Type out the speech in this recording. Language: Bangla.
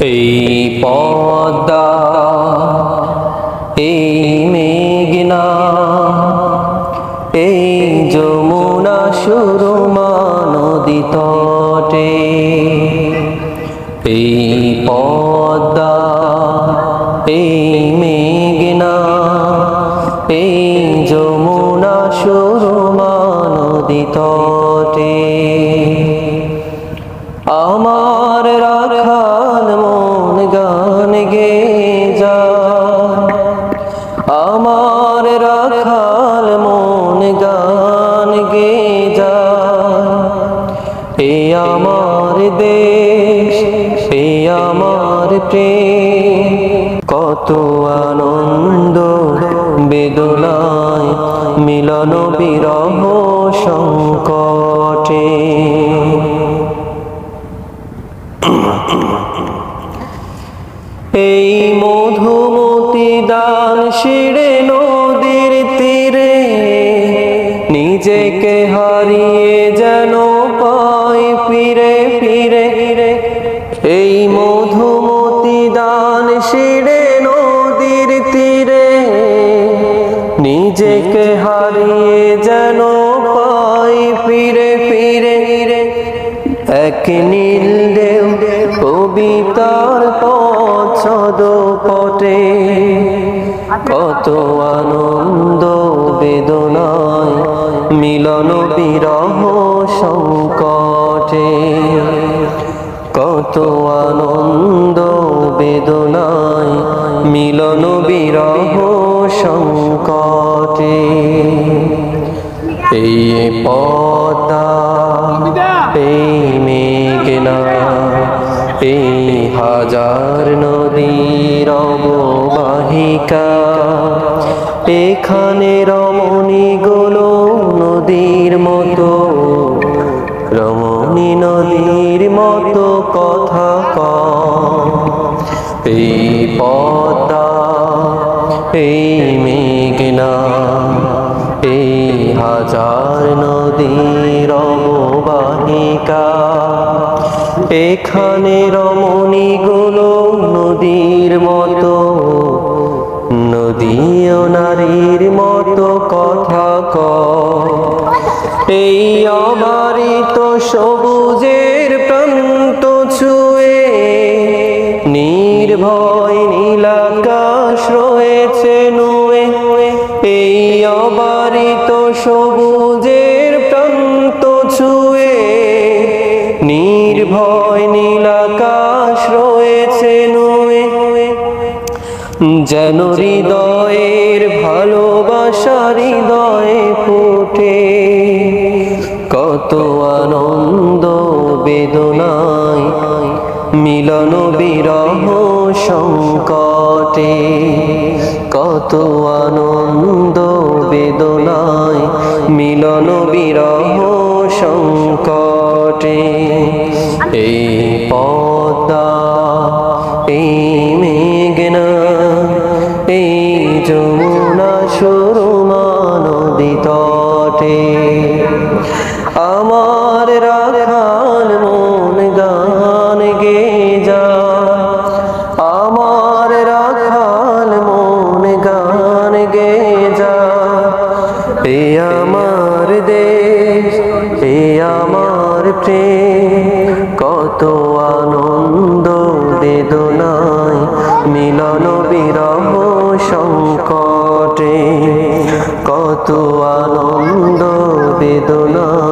এই পদ্মা, এই মেঘনা, এই যমুনা সুরমা নদী তটে। এই পদ্মা, এই মেঘনা, এই যমুনা সুরমা নদী তটে। আমার দেশ এ আমার প্রেম, কত আনন্দ বেদনায় মিলন বিরহ সংকটে। এই মধুমতি দান শিরে ফিরে ফিরে এই মধুমতি দান শিরে নদীর তীরে। নিজেকে হারিয়ে যেন পাই ফিরে ফিরে এক নীল দেও কবিতার পছদ পটে কত আনন্দ বেদনায় মিলন কত আনন্দ, বেদনায় মিলন বিরহ সংকটে। এই পদা এই মেঘনা এই হাজার নদীর অববাহিকা, এখানে রমণী এই পদা এই মেঘনা, এই হাজার নদীর অববাহিকা, এখানে রমণী গুলো নদীর মতো নদী ও নারীর মতো কথা ক এই অবারিত সবুজের যেন হৃদয়ের ভালোবাসা হৃদয়ে ফুটে। কত আনন্দ, বেদনায় মিলন বিরহ সংকটে। কত আনন্দ, বেদনায় মিলন বিরহ সংকটে। এই পদ্মা নদী তটে আমার রাখাল মন গান গে যা আমার রাখাল মন গান গে যা এ আমার দেশ, এ আমার প্রেম। কত আনন্দ বিরহ